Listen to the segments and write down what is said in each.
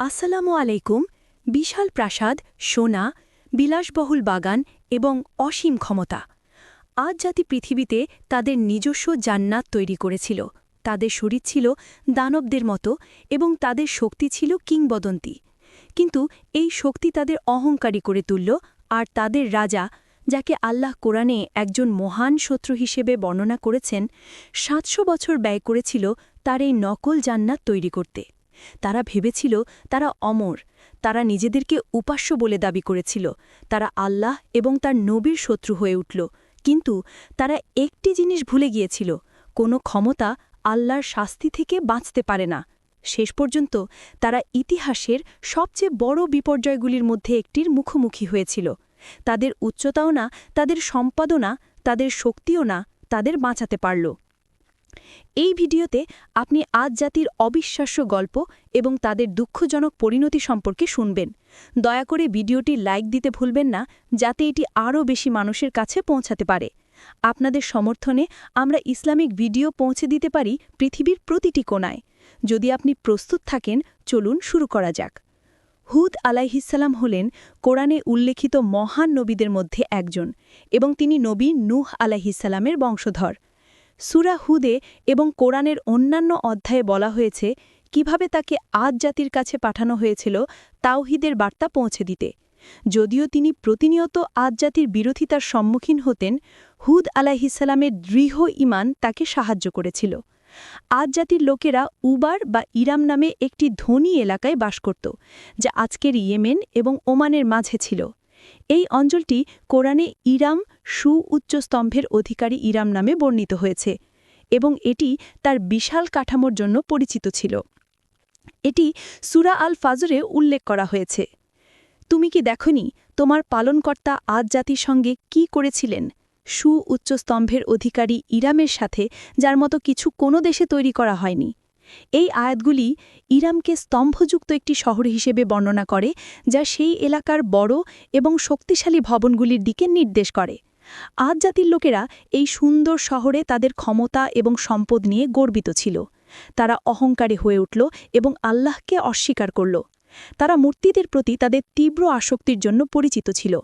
আসসালামু আলাইকুম, বিশাল প্রাসাদ, সোনা, বিলাসবহুল বাগান এবং অসীম ক্ষমতা। আজ জাতি পৃথিবীতে তাদের নিজস্ব জান্নাত তৈরি করেছিল। তাদের শরীর ছিল দানবদের মতো এবং তাদের শক্তি ছিল কিংবদন্তি। কিন্তু এই শক্তি তাদের অহংকারী করে তুলল আর তাদের রাজা, যাকে আল্লাহ কোরআনে একজন মহান শত্রু হিসেবে বর্ণনা করেছেন, সাতশো বছর ব্যয় করেছিল তার এই নকল জান্নাত তৈরি করতে। তারা ভেবেছিল তারা অমর, তারা নিজেদেরকে উপাস্য বলে দাবি করেছিল, তারা আল্লাহ এবং তার নবীর শত্রু হয়ে উঠল, কিন্তু তারা একটি জিনিস ভুলে গিয়েছিল, কোনো ক্ষমতা আল্লাহর শাস্তি থেকে বাঁচতে পারে না। শেষ পর্যন্ত তারা ইতিহাসের সবচেয়ে বড় বিপর্যয়গুলির মধ্যে একটির মুখোমুখি হয়েছিল। তাদের উচ্চতাও না, তাদের সম্পাদনা তাদের শক্তিও না, তাদের বাঁচাতে পারল। এই ভিডিওতে আপনি আজ জাতির অবিশ্বাস্য গল্প এবং তাদের দুঃখজনক পরিণতি সম্পর্কে শুনবেন। দয়া করে ভিডিওটি লাইক দিতে ভুলবেন না, যাতে এটি আরও বেশি মানুষের কাছে পৌঁছাতে পারে। আপনাদের সমর্থনে আমরা ইসলামিক ভিডিও পৌঁছে দিতে পারি পৃথিবীর প্রতিটি কোনায় যদি আপনি প্রস্তুত থাকেন, চলুন শুরু করা যাক। হুদ আলাইহিসাল্লাম হলেন কোরআনে উল্লেখিত মহান নবীদের মধ্যে একজন এবং তিনি নবী নূহ আলাইহিসাল্লামের বংশধর। সুরা হুদে এবং কোরআনের অন্যান্য অধ্যায়ে বলা হয়েছে কীভাবে তাকে আজ জাতির কাছে পাঠানো হয়েছিল তাওহিদের বার্তা পৌঁছে দিতে। যদিও তিনি প্রতিনিয়ত আজ জাতির বিরোধিতার সম্মুখীন হতেন, হুদ আলাহিসাল্লামের দৃঢ় ইমান তাকে সাহায্য করেছিল। আজ জাতির লোকেরা উবার বা ইরাম নামে একটি ধনী এলাকায় বাস করত, যা আজকের ইয়েমেন এবং ওমানের মাঝে ছিল। এই অঞ্চলটি কোরআনে ইরাম সু উচ্চ স্তম্ভের অধিকারী ইরাম নামে বর্ণিত হয়েছে এবং এটি তার বিশাল কাঠামোর জন্য পরিচিত ছিল। এটি সুরা আল ফাজরে উল্লেখ করা হয়েছে। তুমি কি দেখনি তোমার পালনকর্তা আজ জাতির সঙ্গে কি করেছিলেন? সু উচ্চ স্তম্ভের অধিকারী ইরামের সাথে, যার মতো কিছু কোনো দেশে তৈরি করা হয়নি। এই আয়াতগুলি ইরামকে স্তম্ভযুক্ত একটি শহর হিসেবে বর্ণনা করে, যা সেই এলাকার বড় এবং শক্তিশালী ভবনগুলির দিকে নির্দেশ করে। আজ জাতির লোকেরা এই সুন্দর শহরে তাদের ক্ষমতা এবং সম্পদ নিয়ে গর্বিত ছিল। তারা অহংকারী হয়ে উঠল এবং আল্লাহকে অস্বীকার করল। তারা মূর্তিদের প্রতি তাদের তীব্র আসক্তির জন্য পরিচিত ছিল।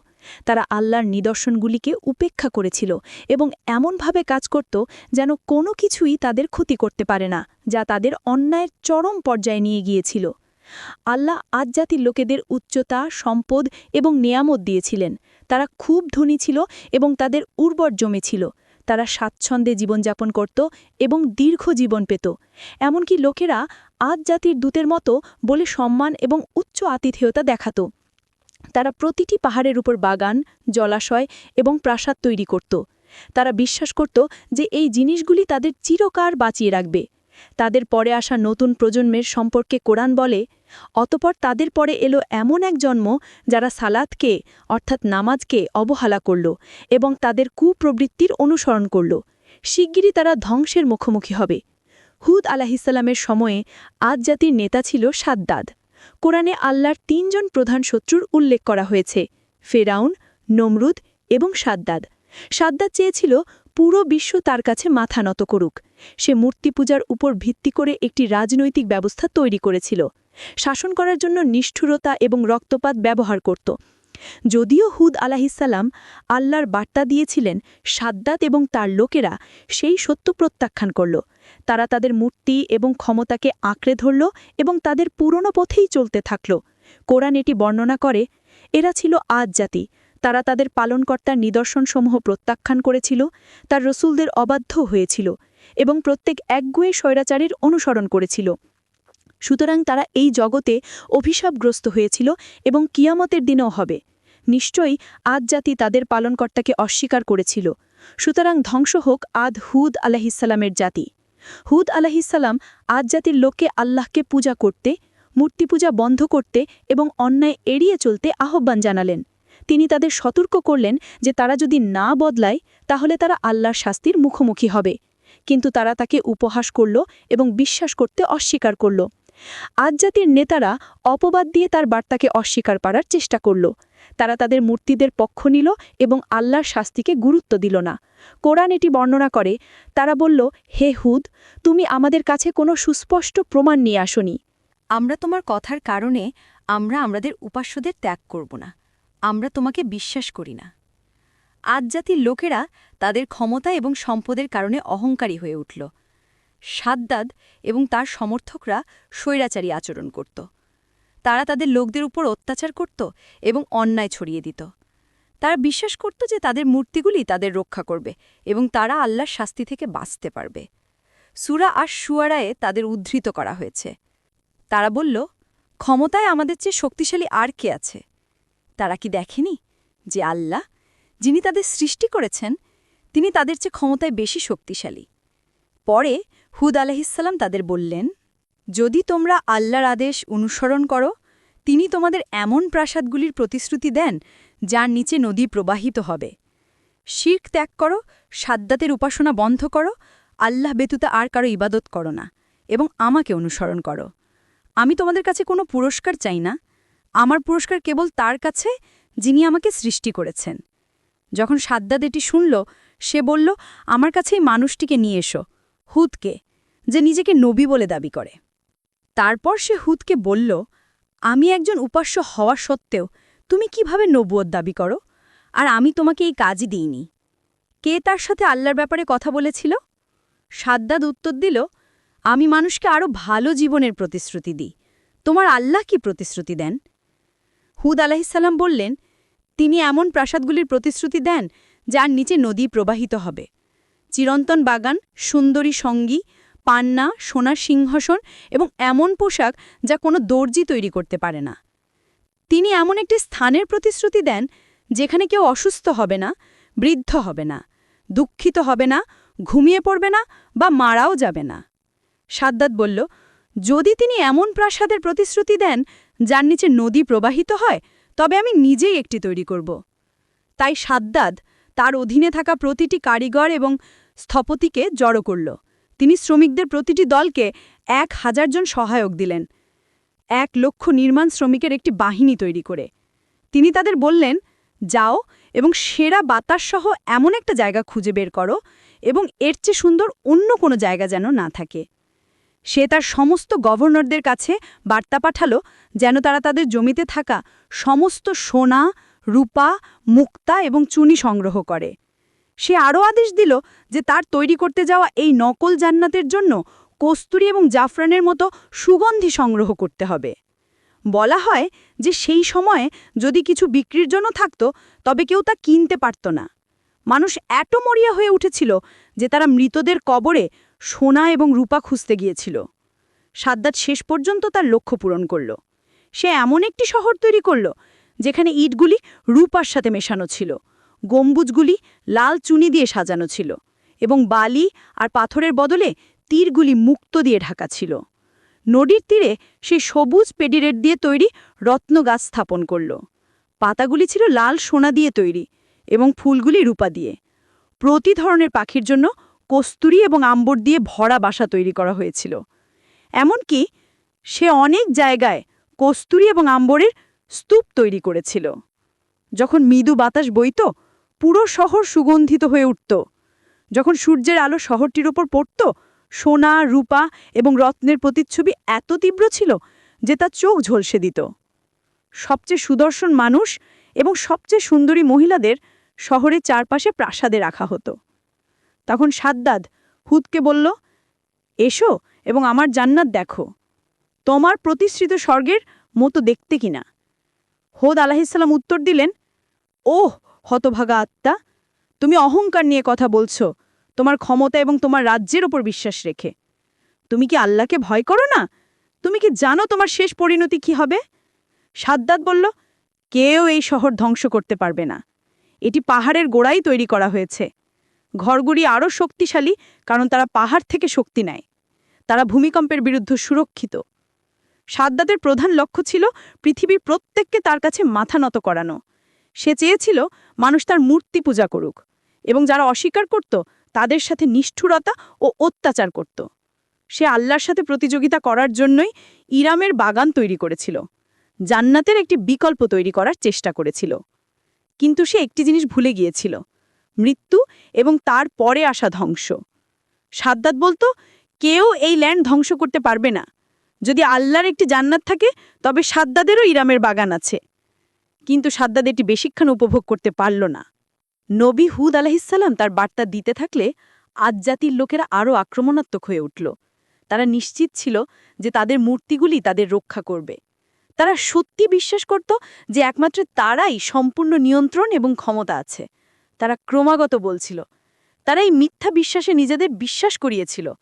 তারা আল্লাহর নিদর্শনগুলিকে উপেক্ষা করেছিল এবং এমনভাবে কাজ করত যেন কোনো কিছুই তাদের ক্ষতি করতে পারে না, যা তাদের অন্যায়ের চরম পর্যায়ে নিয়ে গিয়েছিল। আল্লাহ আজজাতির লোকেদের উচ্চতা, সম্পদ এবং নিয়ামত দিয়েছিলেন। তারা খুব ধনী ছিল এবং তাদের উর্বর জমে ছিল। তারা স্বাচ্ছন্দ্যে জীবনযাপন করত এবং দীর্ঘ জীবন পেত। এমনকি লোকেরা আজ জাতির দূতের মতো বলে সম্মান এবং উচ্চ আতিথেয়তা দেখাত। তারা প্রতিটি পাহাড়ের উপর বাগান, জলাশয় এবং প্রাসাদ তৈরি করত। তারা বিশ্বাস করত যে এই জিনিসগুলি তাদের চিরকার বাঁচিয়ে রাখবে। তাদের পরে আসা নতুন প্রজন্মের সম্পর্কে কোরআন বলে, অতপর তাদের পরে এলো এমন এক জন্ম যারা সালাদকে অর্থাৎ নামাজকে অবহেলা করল এবং তাদের কুপ্রবৃত্তির অনুসরণ করল। শিগগিরই তারা ধ্বংসের মুখোমুখি হবে। হুদ আলাহিসাল্লামের সময়ে আজ জাতির নেতা ছিল সাদ্দাদ। কোরআনে আল্লাহর তিনজন প্রধান শত্রুর উল্লেখ করা হয়েছে, ফেরাউন, নমরুদ এবং সাদ্দাদ। সাদ্দাদ চেয়েছিল পুরো বিশ্ব তার কাছে মাথা নত করুক। সে মূর্তি পূজার উপর ভিত্তি করে একটি রাজনৈতিক ব্যবস্থা তৈরি করেছিল। শাসন করার জন্য নিষ্ঠুরতা এবং রক্তপাত ব্যবহার করত। যদিও হুদ আলাহিসাল্লাম আল্লাহর বার্তা দিয়েছিলেন সাদ্দাত এবং তার লোকেরা সেই সত্য প্রত্যাখ্যান করল। তারা তাদের মূর্তি এবং ক্ষমতাকে আঁকড়ে ধরল এবং তাদের পুরনো পথেই চলতে থাকল। কোরআন এটি বর্ণনা করে, এরা ছিল আজ জাতি। তারা তাদের পালনকর্তার নিদর্শনসমূহ প্রত্যাখ্যান করেছিল, তার রসুলদের অবাধ্য হয়েছিল এবং প্রত্যেক একগুয়ে স্বৈরাচারের অনুসরণ করেছিল। সুতরাং তারা এই জগতে অভিশাপগ্রস্ত হয়েছিল এবং কিয়ামতের দিনেও হবে। নিশ্চয়ই আদ জাতি তাদের পালনকর্তাকে অস্বীকার করেছিল। সুতরাং ধ্বংস হোক আদ হুদ আলাহিসাল্লামের জাতি। হুদ আলাহিসাল্লাম আজ জাতির লোককে আল্লাহকে পূজা করতে, মূর্তি পূজা বন্ধ করতে এবং অন্যায় এড়িয়ে চলতে আহ্বান জানালেন। তিনি তাদের সতর্ক করলেন যে তারা যদি না বদলায়, তাহলে তারা আল্লাহর শাস্তির মুখোমুখি হবে। কিন্তু তারা তাকে উপহাস করল এবং বিশ্বাস করতে অস্বীকার করল। আজ জাতির নেতারা অপবাদ দিয়ে তার বার্তাকে অস্বীকার করার চেষ্টা করল। তারা তাদের মূর্তিদের পক্ষ নিল এবং আল্লাহর শাস্তিকে গুরুত্ব দিল না। কোরআন এটি বর্ণনা করে, তারা বলল, হে হুদ, তুমি আমাদের কাছে কোনো সুস্পষ্ট প্রমাণ নিয়ে আসনি। আমরা তোমার কথার কারণে আমরা আমাদের উপাস্যদের ত্যাগ করব না। আমরা তোমাকে বিশ্বাস করি না। আজ জাতির লোকেরা তাদের ক্ষমতা এবং সম্পদের কারণে অহংকারী হয়ে উঠল। সাদ্দাদ এবং তার সমর্থকরা স্বৈরাচারী আচরণ করত। তারা তাদের লোকদের উপর অত্যাচার করত এবং অন্যায় ছড়িয়ে দিত। তারা বিশ্বাস করত যে তাদের মূর্তিগুলি তাদের রক্ষা করবে এবং তারা আল্লাহর শাস্তি থেকে বাঁচতে পারবে। সুরা আর সুয়ারায়ে তাদের উদ্ধৃত করা হয়েছে। তারা বলল, ক্ষমতায় আমাদের চেয়ে শক্তিশালী আর কে আছে? তারা কি দেখেনি যে আল্লাহ, যিনি তাদের সৃষ্টি করেছেন, তিনি তাদের চেয়ে ক্ষমতায় বেশি শক্তিশালী? পরে হুদ আলহিসাল্লাম তাদের বললেন, যদি তোমরা আল্লাহর আদেশ অনুসরণ করো, তিনি তোমাদের এমন প্রাসাদগুলির প্রতিশ্রুতি দেন, যার নিচে নদী প্রবাহিত হবে। শির্ক ত্যাগ করো, সাদ্দাতের উপাসনা বন্ধ করো, আল্লাহ বেতুতা আর কারও ইবাদত করো না এবং আমাকে অনুসরণ করো। আমি তোমাদের কাছে কোনো পুরস্কার চাই না। আমার পুরস্কার কেবল তার কাছে, যিনি আমাকে সৃষ্টি করেছেন। যখন সাদ্দাদ এটি শুনল, সে বলল, আমার কাছে এই মানুষটিকে নিয়ে এসো। হুদকে, যে নিজেকে নবী বলে দাবি করে। তারপর সে হুদকে বলল, আমি একজন উপাস্য হওয়া সত্ত্বেও তুমি কীভাবে নবুয়ত দাবি করো? আর আমি তোমাকে এই কাজই দিইনি। কে তার সাথে আল্লাহর ব্যাপারে কথা বলেছিল? সাদ্দাদ উত্তর দিল, আমি মানুষকে আরও ভালো জীবনের প্রতিশ্রুতি দিই। তোমার আল্লাহ কি প্রতিশ্রুতি দেন? হুদ আলাহিসাল্লাম বললেন, তিনি এমন প্রাসাদগুলির প্রতিশ্রুতি দেন যার নিচে নদী প্রবাহিত হবে। চিরন্তন বাগান, সুন্দরী সঙ্গী, পান্না, সোনার সিংহাসন এবং এমন পোশাক যা কোনো দর্জি তৈরি করতে পারে না। তিনি এমন একটি স্থানের প্রতিশ্রুতি দেন যেখানে কেউ অসুস্থ হবে না, বৃদ্ধ হবে না, দুঃখিত হবে না, ঘুমিয়ে পড়বে না বা মারাও যাবে না। সাদ্দাত বলল, যদি তিনি এমন প্রাসাদের প্রতিশ্রুতি দেন যার নিচে নদী প্রবাহিত হয়, তবে আমি নিজেই একটি তৈরি করব। তাই সাদ্দাদ তার অধীনে থাকা প্রতিটি কারিগর এবং স্থপতিকে জড়ো করল। তিনি শ্রমিকদের প্রতিটি দলকে এক হাজার জন সহায়ক দিলেন। এক লক্ষ নির্মাণ শ্রমিকের একটি বাহিনী তৈরি করে। তিনি তাদের বললেন, যাও এবং সেরা বাতাসসহ এমন একটা জায়গা খুঁজে বের করো এবং এর চেয়ে সুন্দর অন্য কোনো জায়গা যেন না থাকে। সে তার সমস্ত গভর্নরদের কাছে বার্তা পাঠালো, যেন তারা তাদের জমিতে থাকা সমস্ত সোনা রূপা, মুক্তা এবং চুনি সংগ্রহ করে। সে আরও আদেশ দিল যে তার তৈরি করতে যাওয়া এই নকল জান্নাতের জন্য কস্তুরি এবং জাফরানের মতো সুগন্ধি সংগ্রহ করতে হবে। বলা হয় যে সেই সময়ে যদি কিছু বিক্রির জন্য থাকত, তবে কেউ তা কিনতে পারত না। মানুষ এত মরিয়া হয়ে উঠেছিল যে তারা মৃতদের কবরে সোনা এবং রূপা খুঁজতে গিয়েছিল। সাদ্দাত শেষ পর্যন্ত তার লক্ষ্য পূরণ করল। সে এমন একটি শহর তৈরি করল যেখানে ইটগুলি রূপার সাথে মেশানো ছিল। গম্বুজগুলি লাল চুনি দিয়ে সাজানো ছিল এবং বালি আর পাথরের বদলে তীরগুলি মুক্ত দিয়ে ঢাকা ছিল। নদীর তীরে সে সবুজ পেডিরেট দিয়ে তৈরি রত্ন গাছ স্থাপন করল। পাতাগুলি ছিল লাল সোনা দিয়ে তৈরি এবং ফুলগুলি রূপা দিয়ে। প্রতি ধরনের পাখির জন্য কস্তুরি এবং আম্বর দিয়ে ভরা বাসা তৈরি করা হয়েছিল। এমনকি সে অনেক জায়গায় কস্তুরি এবং আম্বরের স্তূপ তৈরি করেছিল। যখন মৃদু বাতাস বইত, পুরো শহর সুগন্ধিত হয়ে উঠত। যখন সূর্যের আলো শহরটির ওপর পড়ত, সোনা, রূপা এবং রত্নের প্রতিচ্ছবি এত তীব্র ছিল যে তা চোখ ঝলসে দিত। সবচেয়ে সুদর্শন মানুষ এবং সবচেয়ে সুন্দরী মহিলাদের শহরের চারপাশে প্রাসাদে রাখা হতো। তখন সাদ্দাদ হুদকে বলল, এসো এবং আমার জান্নাত দেখো। তোমার প্রতিশ্রিত স্বর্গের মতো দেখতে কিনা? হোদ আলাহিসাল্লাম উত্তর দিলেন, ওহ, হতভাগা আত্মা, তুমি অহংকার নিয়ে কথা বলছো। তোমার ক্ষমতা এবং তোমার রাজ্যের ওপর বিশ্বাস রেখে। তুমি কি আল্লাহকে ভয় করো না? তুমি কি জানো তোমার শেষ পরিণতি কি হবে? সাদ্দাত বলল, কেউ এই শহর ধ্বংস করতে পারবে না। এটি পাহাড়ের গোড়াই তৈরি করা হয়েছে। ঘরগুড়ি আরও শক্তিশালী, কারণ তারা পাহাড় থেকে শক্তি নেয়। তারা ভূমিকম্পের বিরুদ্ধে সুরক্ষিত। সাদ্দাতের প্রধান লক্ষ্য ছিল পৃথিবীর প্রত্যেককে তার কাছে মাথা নত করানো। সে চেয়েছিল মানুষ তার মূর্তি পূজা করুক এবং যারা অস্বীকার করত তাদের সাথে নিষ্ঠুরতা ও অত্যাচার করত। সে আল্লাহর সাথে প্রতিযোগিতা করার জন্যই ইরামের বাগান তৈরি করেছিল। জান্নাতের একটি বিকল্প তৈরি করার চেষ্টা করেছিল। কিন্তু সে একটি জিনিস ভুলে গিয়েছিল, মৃত্যু এবং তার পরে আসা ধ্বংস। সাদ্দাত বলতো, কেউ এই ল্যান্ড ধ্বংস করতে পারবে না। যদি আল্লাহর একটি জান্নাত থাকে, তবে সাদ্দাদেরও ইরামের বাগান আছে। কিন্তু সাদ্দাদ এটি বেশিক্ষণ উপভোগ করতে পারল না। নবী হুদ আলাহিসাল্লাম তার বার্তা দিতে থাকলে আজ জাতির লোকেরা আরও আক্রমণাত্মক হয়ে উঠল। তারা নিশ্চিত ছিল যে তাদের মূর্তিগুলি তাদের রক্ষা করবে। তারা সত্যি বিশ্বাস করত যে একমাত্র তারাই সম্পূর্ণ নিয়ন্ত্রণ এবং ক্ষমতা আছে। তারা ক্রমাগত বলছিল। তারা এই মিথ্যা বিশ্বাসে নিজেদের বিশ্বাস করিয়েছিল।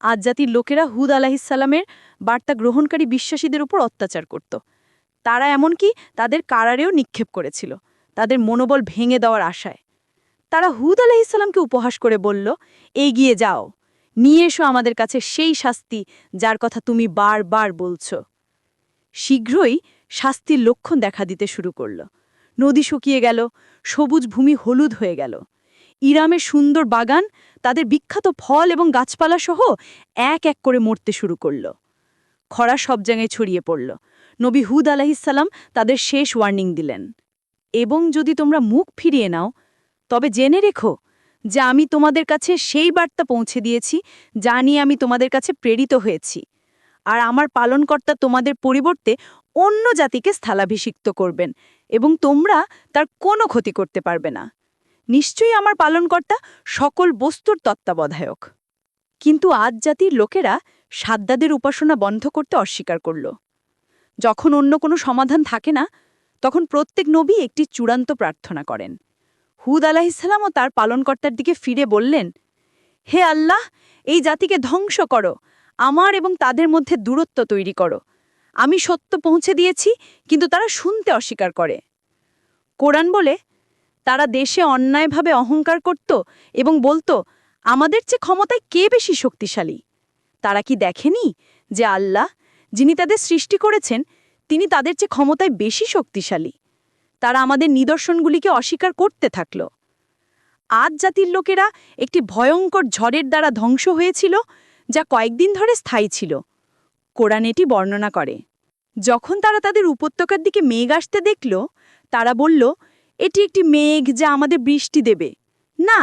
আজ জাতির লোকেরা হুদ আলাহিসাল্লামের বার্তা গ্রহণকারী বিশ্বাসীদের উপর অত্যাচার করত। তারা এমনকি তাদের কারারেও নিক্ষেপ করেছিল, তাদের মনোবল ভেঙে দেওয়ার আশায়। তারা হুদ আলাহিসাল্লামকে উপহাস করে বলল, এগিয়ে যাও, নিয়ে এসো আমাদের কাছে সেই শাস্তি যার কথা তুমি বারবার বলছ। শীঘ্রই শাস্তির লক্ষণ দেখা দিতে শুরু করল। নদী শুকিয়ে গেল, সবুজ ভূমি হলুদ হয়ে গেল। ইরামের সুন্দর বাগান তাদের বিখ্যাত ফল এবং গাছপালা সহ এক এক করে মরতে শুরু করল। খরা সব জায়গায় ছড়িয়ে পড়ল। নবী হুদ আলাহিসাল্লাম তাদের শেষ ওয়ার্নিং দিলেন। এবং যদি তোমরা মুখ ফিরিয়ে নাও, তবে জেনে রেখো যে আমি তোমাদের কাছে সেই বার্তা পৌঁছে দিয়েছি যা নিয়ে আমি তোমাদের কাছে প্রেরিত হয়েছি। আর আমার পালনকর্তা তোমাদের পরিবর্তে অন্য জাতিকে স্থলাভিষিক্ত করবেন এবং তোমরা তার কোনো ক্ষতি করতে পারবে না। নিশ্চয়ই আমার পালনকর্তা সকল বস্তুর তত্ত্বাবধায়ক। কিন্তু আজ জাতির লোকেরা সাদ্দাদের উপাসনা বন্ধ করতে অস্বীকার করল। যখন অন্য কোনো সমাধান থাকে না, তখন প্রত্যেক নবী একটি চূড়ান্ত প্রার্থনা করেন। হুদ আলাহিসাল্লামও তার পালনকর্তার দিকে ফিরে বললেন, হে আল্লাহ, এই জাতিকে ধ্বংস করো, আমার এবং তাদের মধ্যে দূরত্ব তৈরি করো। আমি সত্য পৌঁছে দিয়েছি, কিন্তু তারা শুনতে অস্বীকার করে। কোরআন বলে তারা দেশে অন্যায়ভাবে অহংকার করত এবং বলতো, আমাদের চেয়ে ক্ষমতায় কে বেশি শক্তিশালী? তারা কি দেখেনি যে আল্লাহ, যিনি তাদের সৃষ্টি করেছেন, তিনি তাদের চেয়ে ক্ষমতায় বেশি শক্তিশালী? তারা আমাদের নিদর্শনগুলিকে অস্বীকার করতে থাকল। আজ জাতির লোকেরা একটি ভয়ঙ্কর ঝড়ের দ্বারা ধ্বংস হয়েছিল, যা কয়েকদিন ধরে স্থায়ী ছিল। কোরআন এটি বর্ণনা করে। যখন তারা তাদের উপত্যকার দিকে মেঘ আসতে দেখল, তারা বলল এটি একটি মেঘ যা আমাদের বৃষ্টি দেবে। না,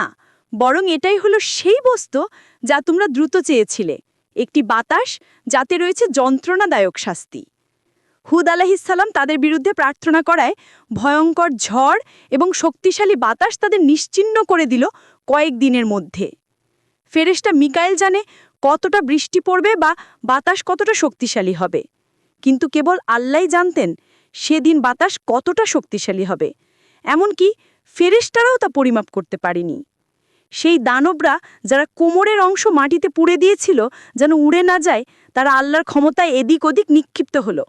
বরং এটাই হলো সেই বস্তু যা তোমরা দ্রুত চেয়েছিলে, একটি বাতাস যাতে রয়েছে যন্ত্রণাদায়ক শাস্তি। হুদ আলাহিসাল্লাম তাদের বিরুদ্ধে প্রার্থনা করায় ভয়ঙ্কর ঝড় এবং শক্তিশালী বাতাস তাদের নিশ্চিহ্ন করে দিল কয়েক দিনের মধ্যে। ফেরেশটা মিকাইল জানে কতটা বৃষ্টি পড়বে বা বাতাস কতটা শক্তিশালী হবে। কিন্তু কেবল আল্লাই জানতেন সেদিন বাতাস কতটা শক্তিশালী হবে। এমনকি ফেরেশটারাও তা পরিমাপ করতে পারেনি। সেই দানবরা যারা কোমরের অংশ মাটিতে পুড়ে দিয়েছিল যেন উড়ে না যায়, তারা আল্লাহর ক্ষমতায় এদিক ওদিক নিক্ষিপ্ত হলো।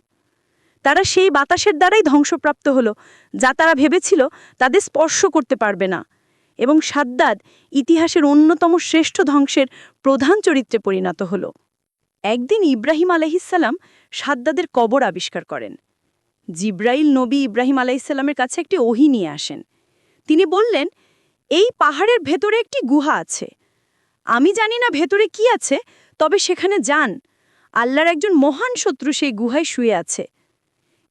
তারা সেই বাতাসের দ্বারাই ধ্বংসপ্রাপ্ত হলো, যা তারা ভেবেছিল তাদের স্পর্শ করতে পারবে না। এবং সাদ্দাদ ইতিহাসের অন্যতম শ্রেষ্ঠ ধ্বংসের প্রধান চরিত্রে পরিণত হল। একদিন ইব্রাহিম আলাহিসাল্লাম সাদ্দাদের কবর আবিষ্কার করেন। জিব্রাইল নবী ইব্রাহিম আলাইসাল্লামের কাছে একটি ওহি নিয়ে আসেন। তিনি বললেন, এই পাহাড়ের ভেতরে একটি গুহা আছে। আমি জানি না ভেতরে কি আছে, তবে সেখানে যান। আল্লাহর একজন মহান শত্রু সেই গুহায় শুয়ে আছে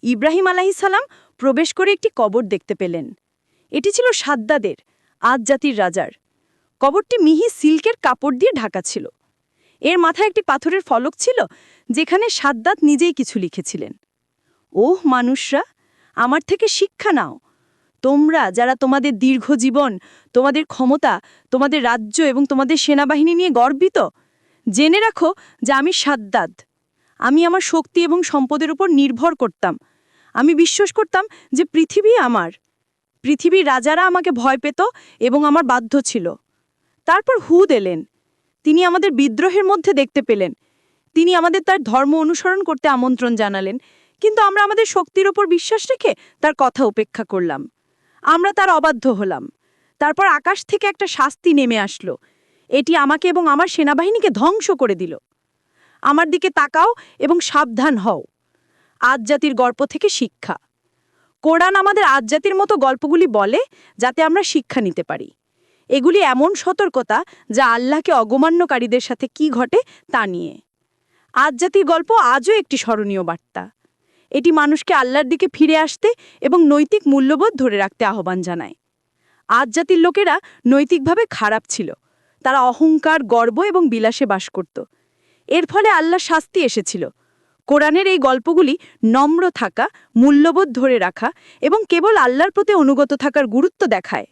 ইব্রাহিম আলাহিসাল্লাম প্রবেশ করে একটি কবর দেখতে পেলেন। এটি ছিল সাদ্দাদের আজ জাতির রাজার। কবরটি মিহি সিল্কের কাপড় দিয়ে ঢাকা ছিল। এর মাথায় একটি পাথরের ফলক ছিল, যেখানে সাদ্দাত নিজেই কিছু লিখেছিলেন। ওহ, মানুষরা, আমার থেকে শিক্ষা নাও। তোমরা যারা তোমাদের দীর্ঘ জীবন, তোমাদের ক্ষমতা, তোমাদের রাজ্য এবং তোমাদের সেনাবাহিনী নিয়ে গর্বিত, জেনে রাখো যে আমি সাদ্দাদ আমি আমার শক্তি এবং সম্পদের উপর নির্ভর করতাম। আমি বিশ্বাস করতাম যে পৃথিবী আমার। পৃথিবীর রাজারা আমাকে ভয় পেত এবং আমার বাধ্য ছিল। তারপর হুদ এলেন। তিনি আমাদের বিদ্রোহের মধ্যে দেখতে পেলেন। তিনি আমাদের তার ধর্ম অনুসরণ করতে আমন্ত্রণ জানালেন। কিন্তু আমরা আমাদের শক্তির ওপর বিশ্বাস রেখে তার কথা উপেক্ষা করলাম। আমরা তার অবাধ্য হলাম। তারপর আকাশ থেকে একটা শাস্তি নেমে আসলো। এটি আমাকে এবং আমার সেনাবাহিনীকে ধ্বংস করে দিল। আমার দিকে তাকাও এবং সাবধান হও। আজ জাতির গল্প থেকে শিক্ষা। কোরআন আমাদের আজ জাতির মতো গল্পগুলি বলে যাতে আমরা শিক্ষা নিতে পারি। এগুলি এমন সতর্কতা যা আল্লাহকে অগমান্যকারীদের সাথে কি ঘটে তা নিয়ে। আজ জাতির গল্প আজও একটি স্মরণীয় বার্তা। এটি মানুষকে আল্লাহর দিকে ফিরে আসতে এবং নৈতিক মূল্যবোধ ধরে রাখতে আহ্বান জানায়। আজ জাতির লোকেরা নৈতিকভাবে খারাপ ছিল। তারা অহংকার, গর্ব এবং বিলাসে বাস করত। এর ফলে আল্লাহ শাস্তি এসেছিল। কোরআনের এই গল্পগুলি নম্র থাকা, মূল্যবোধ ধরে রাখা এবং কেবল আল্লাহর প্রতি অনুগত থাকার গুরুত্ব দেখায়।